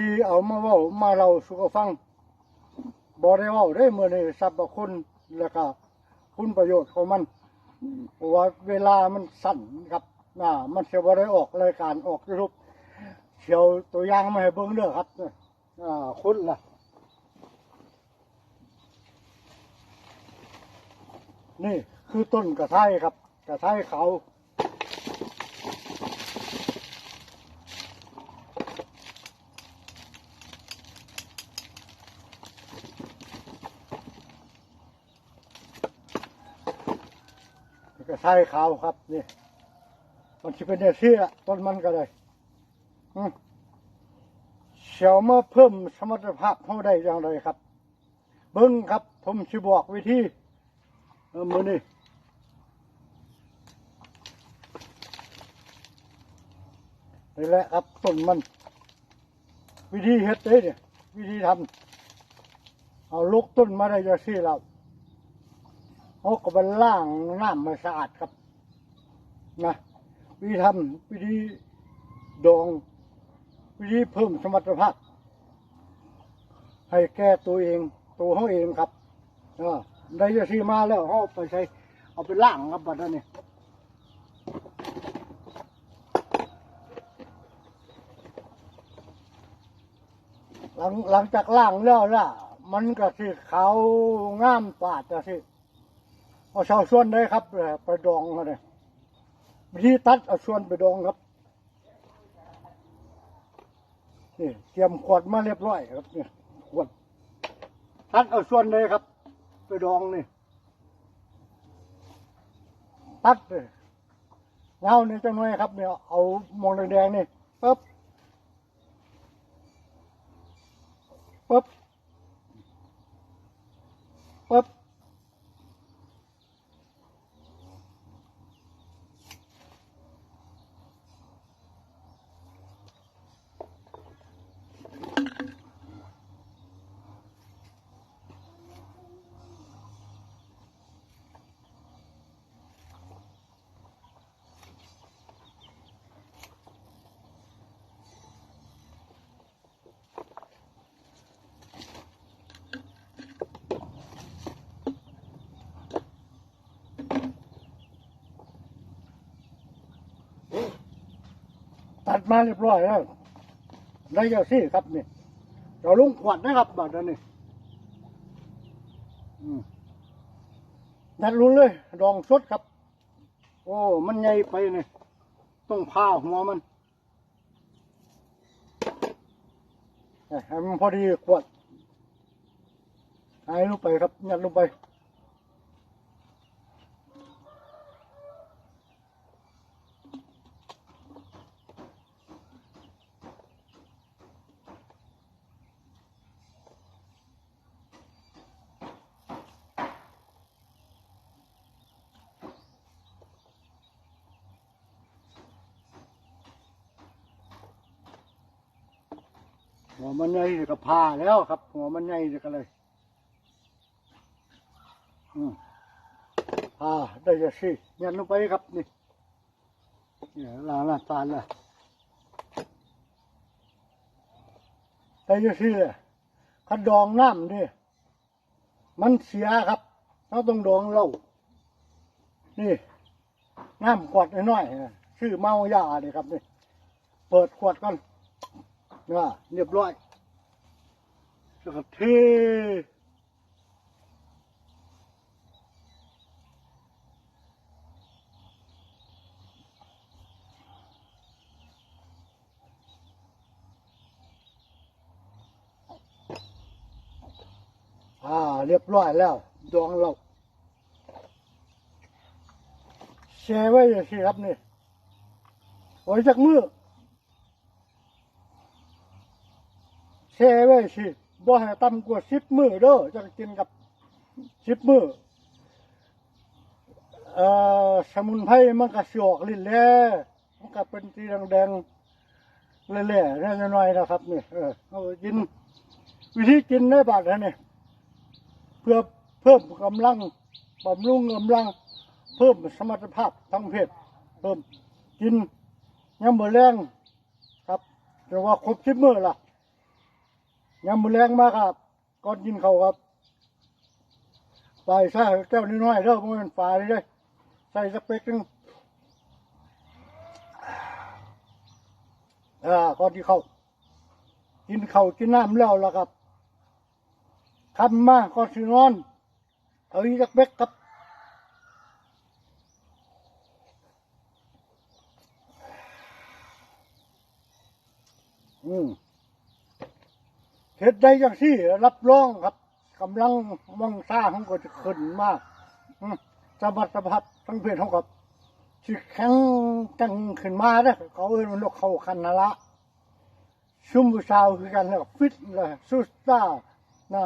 ที่เอามาเว้ามาเราสู่กันฟังบ่ได้เว้าได้เมื้อนี้สรรพคุณแล้วก็คุณประโยชน์ของมันเพราะว่าเวลามันสั้นครับน่ามันเสิบ่ได้ออกรายการออก YouTube เชียวตัวอย่างมาให้เบิ่งเด้อครับอ่าคุณล่ะ นี่คือต้นกระไทยครับ กระไทยเขา กระไทยขาวครับนี่มันจะเป็นอย่างนี้ละต้นมันก็เลยเสียวมาเพิ่มสมรรถภาพเขาได้อย่างไรครับ เบิ้งครับ ผมจะบอกวิธีเออมือนี่นี่แหละครับต้นมัน วิธีเฮ็ดเด้เนี่ยวิธีทำเอาลูกต้นมาได้จะซี่เรา เอาก็ไปล่างน้ำมาสะอาดครับ นะวิธีทำวิธีดอง วิธีเพิ่มสมรรถภาพ ให้แก้ตัวเอง ตัวเขาเองครับเออได้ยาซีมาแล้วเขาไปใช้เอาไปล่างครับบัดนี้หลังหลังจากล่างแล้วล่ะ มันก็สิขาวงามปาดจะสิ เอาชาวส่วนได้ครับไปดองเลยวิธีตัดเอาส่วนไปดองครับนี่เตรียมขวดมาเรียบร้อยครับเนี่ยขวดตัดเอาส่วนเลยครับ ไปดองนี่ตัดเลยเงานี่จังหน่อยครับเนี่ยเอามองแดงๆนี่ปึ๊บปึ๊บปึ๊บ มาเรียบร้อยแล้วได้เจ้าซี่ครับนี่เราลุงขวดนะครับบัดนี้นัดรู้เลยดองสดครับ โอ้ มันใหญ่ไปนี่ต้องพาหัวมันให้มันพอดีขวดให้ลงไปครับยัดลงไป หัวมันใหญ่ก็พาแล้วครับ หัวมันใหญ่ก็เลยอืมพาได้จะสิยันลงไปครับนี่เนี่ยลาลาตาลละได้จะสิเลยขัดดองน้ำนี่มันเสียครับเราต้องดองเหล้านี่น้ำขวดน้อยๆชื่อเมายาเลยครับนี่ เปิดขวดก่อน นะเรียบร้อยแล้วก็เทอ่าเรียบร้อยแล้ว ดองเราแช่ไว้อย่างนี้ครับนี่ไว้จากมือ แช่ไว้สิบ่ให้ต่ำกว่าสิบมือเด้อจะกินกับสิบมือเอ่อสมุนไพรมันก็สิออกลิ้นแล่มันก็เป็นสีแดงๆเล่ๆนิดหน่อยๆนะครับนี่เออเอากิน วิธีกินได้บาดนะนี่เพื่อเพิ่มกำลังบำรุงกำลัง เพิ่มสมรรถภาพทางเพศเพิ่มกินยามมื้อแรงครับ แต่ว่าครบสิบมือล่ะ ยำมือแรงมากครับก่อนกินเขาครับไปใส่แก้วน้อยๆเด้อเพราะมันฝาเลยเด้ใส่สเปกนึงอ่าก่อนที่เขากินเขากินน้ำแล้วล่ะครับคำมาก่อนสินอนเอาอีสักเบ็กครับอืม เห็ดได้อย่างที่รับรองครับกำลังวังซ่าของก็จะขึ้นมากสมสะบัดสะพัดทั้งเพศของกับสิแข็งจังขึ้นมาเด้อเขาเอ้ยมันกเขาคันนละชุ่มผู้สาวคือกันแล้วฟิตเลยสุดซ่านะ